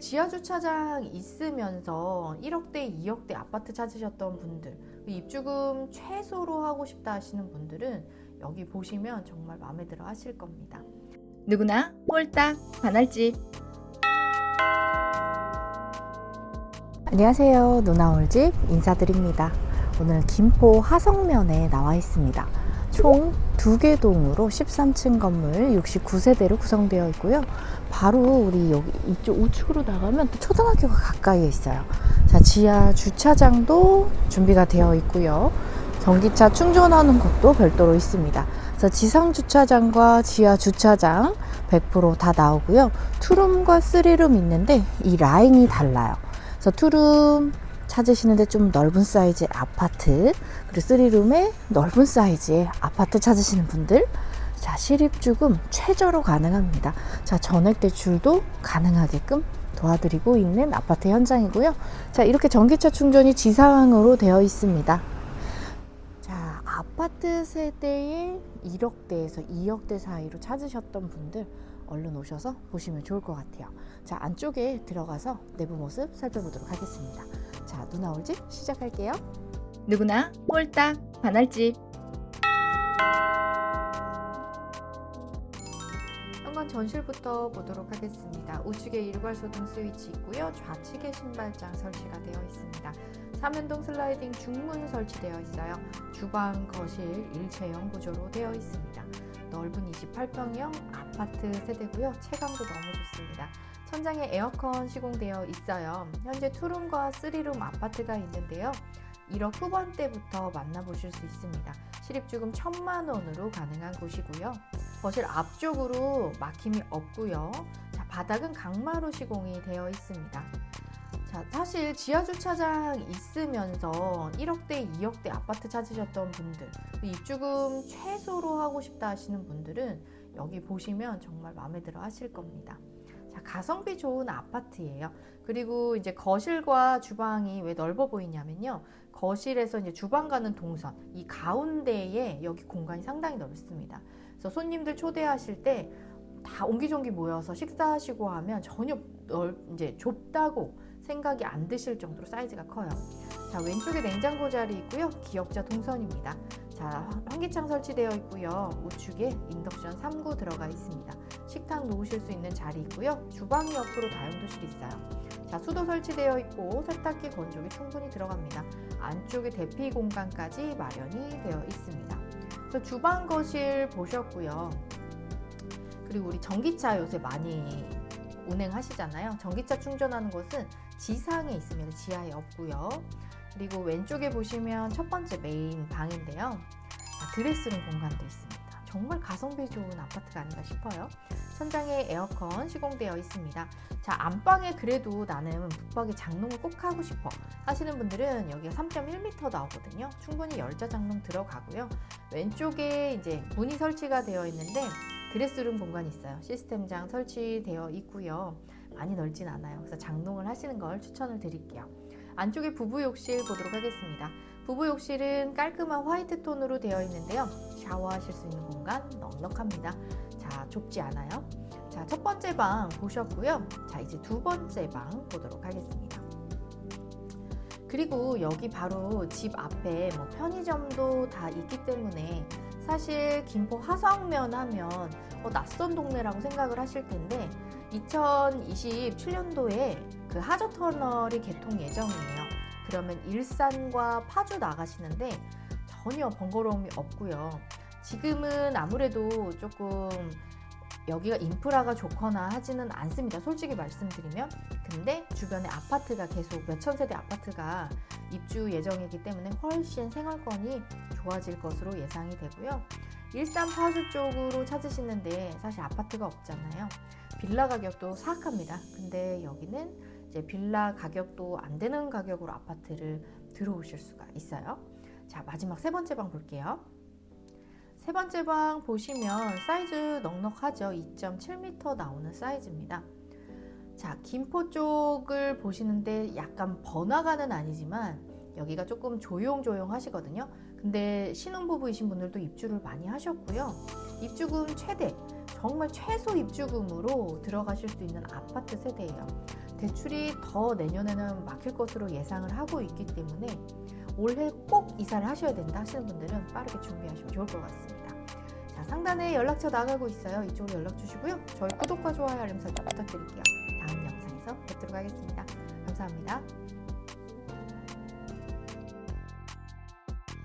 사실 지하 주차장 있으면서 1억대, 2억대 아파트 찾으셨던 분들, 입주금 최소로 하고 싶다 하시는 분들은 여기 보시면 정말 마음에 들어 하실 겁니다. 누구나 홀딱 반할집 안녕하세요. 누나올집 인사드립니다. 오늘 김포 하성면에 나와 있습니다. 총 두 개 동으로 13층 건물 69세대로 구성되어 있고요. 바로 우리 여기 이쪽 우측으로 나가면 또 초등학교가 가까이에 있어요. 자, 지하 주차장도 준비가 되어 있고요. 전기차 충전하는 곳도 별도로 있습니다. 그래서 지상 주차장과 지하 주차장 100%다 나오고요. 투룸과 쓰리룸 있는데 이 라인이 달라요. 그래서 투룸 찾으시는데 좀 넓은 사이즈의 아파트 그리고 쓰리룸에 넓은 사이즈의 아파트 찾으시는 분들 자 실입주금 최저로 가능합니다 자 전액 대출도 가능하게끔 도와드리고 있는 아파트 현장이고요 자 이렇게 전기차 충전이 지상으로 되어 있습니다 자 아파트 세대에 1억대에서 2억대 사이로 찾으셨던 분들 얼른 오셔서 보시면 좋을 것 같아요. 자, 안쪽에 들어가서 내부 모습 살펴보도록 하겠습니다. 자, 누나 올집 시작할게요. 누구나 홀딱 반할집 현관 전실부터 보도록 하겠습니다. 우측에 일괄소등 스위치 있고요. 좌측에 신발장 설치가 되어 있습니다. 삼연동 슬라이딩 중문 설치되어 있어요. 주방, 거실 일체형 구조로 되어 있습니다. 넓은 28평형 아파트 세대고요. 체감도 너무 좋습니다. 천장에 에어컨 시공되어 있어요. 현재 투룸과 쓰리룸 아파트가 있는데요. 1억 후반대부터 만나보실 수 있습니다. 실입주금 1천만 원으로 가능한 곳이고요. 거실 앞쪽으로 막힘이 없고요. 자, 바닥은 강마루 시공이 되어 있습니다. 자, 사실 지하 주차장 있으면서 1억대, 2억대 아파트 찾으셨던 분들, 입주금 최소로 하고 싶다 하시는 분들은 여기 보시면 정말 마음에 들어 하실 겁니다. 자, 가성비 좋은 아파트예요. 그리고 이제 거실과 주방이 왜 넓어 보이냐면요. 거실에서 이제 주방 가는 동선, 이 가운데에 여기 공간이 상당히 넓습니다. 그래서 손님들 초대하실 때 다 옹기종기 모여서 식사하시고 하면 전혀 넓, 이제 좁다고 생각이 안 드실 정도로 사이즈가 커요. 자, 왼쪽에 냉장고 자리 있고요. 기역자 동선입니다. 자, 환기창 설치되어 있고요. 우측에 인덕션 3구 들어가 있습니다. 식탁 놓으실 수 있는 자리 있고요. 주방 옆으로 다용도실 있어요. 자, 수도 설치되어 있고 세탁기 건조기 충분히 들어갑니다. 안쪽에 대피 공간까지 마련이 되어 있습니다. 그래서 주방 거실 보셨고요. 그리고 우리 전기차 요새 많이 운행하시잖아요. 전기차 충전하는 곳은 지상에 있습니다. 지하에 없고요. 그리고 왼쪽에 보시면 첫 번째 메인 방인데요. 자, 드레스룸 공간도 있습니다. 정말 가성비 좋은 아파트가 아닌가 싶어요. 천장에 에어컨 시공되어 있습니다. 자, 안방에 그래도 나는 붙박이 장롱을 꼭 하고 싶어 하시는 분들은 여기가 3.1m 나오거든요. 충분히 열자 장롱 들어가고요. 왼쪽에 이제 문이 설치가 되어 있는데 드레스룸 공간이 있어요. 시스템장 설치되어 있고요. 많이 넓진 않아요. 그래서 장롱을 하시는 걸 추천을 드릴게요. 안쪽에 부부 욕실 보도록 하겠습니다. 부부 욕실은 깔끔한 화이트 톤으로 되어 있는데요. 샤워하실 수 있는 공간 넉넉합니다. 자, 좁지 않아요. 자, 첫 번째 방 보셨고요. 자, 이제 두 번째 방 보도록 하겠습니다. 그리고 여기 바로 집 앞에 뭐 편의점도 다 있기 때문에 사실 김포 화성면 하면 어, 낯선 동네라고 생각을 하실 텐데 2027년도에 그 하저 터널이 개통 예정이에요. 그러면 일산과 파주 나가시는데 전혀 번거로움이 없고요. 지금은 아무래도 조금 여기가 인프라가 좋거나 하지는 않습니다. 솔직히 말씀드리면. 근데 주변에 아파트가 계속 몇천 세대 아파트가 입주 예정이기 때문에 훨씬 생활권이 좋아질 것으로 예상이 되고요. 일산 파주 쪽으로 찾으시는데 사실 아파트가 없잖아요. 빌라 가격도 사악합니다. 근데 여기는 이제 빌라 가격도 안 되는 가격으로 아파트를 들어오실 수가 있어요. 자, 마지막 세 번째 방 볼게요. 세 번째 방 보시면 사이즈 넉넉하죠. 2.7m 나오는 사이즈입니다. 자, 김포 쪽을 보시는데 약간 번화가는 아니지만 여기가 조금 조용조용 하시거든요. 근데 신혼부부이신 분들도 입주를 많이 하셨고요. 입주금 최대, 정말 최소 입주금으로 들어가실 수 있는 아파트 세대예요. 대출이 더 내년에는 막힐 것으로 예상을 하고 있기 때문에 올해 꼭 이사를 하셔야 된다 하시는 분들은 빠르게 준비하시면 좋을 것 같습니다. 자, 상단에 연락처 나가고 있어요. 이쪽으로 연락 주시고요. 저희 구독과 좋아요, 알림 설정 부탁드릴게요. 다음 영상에서 뵙도록 하겠습니다. 감사합니다.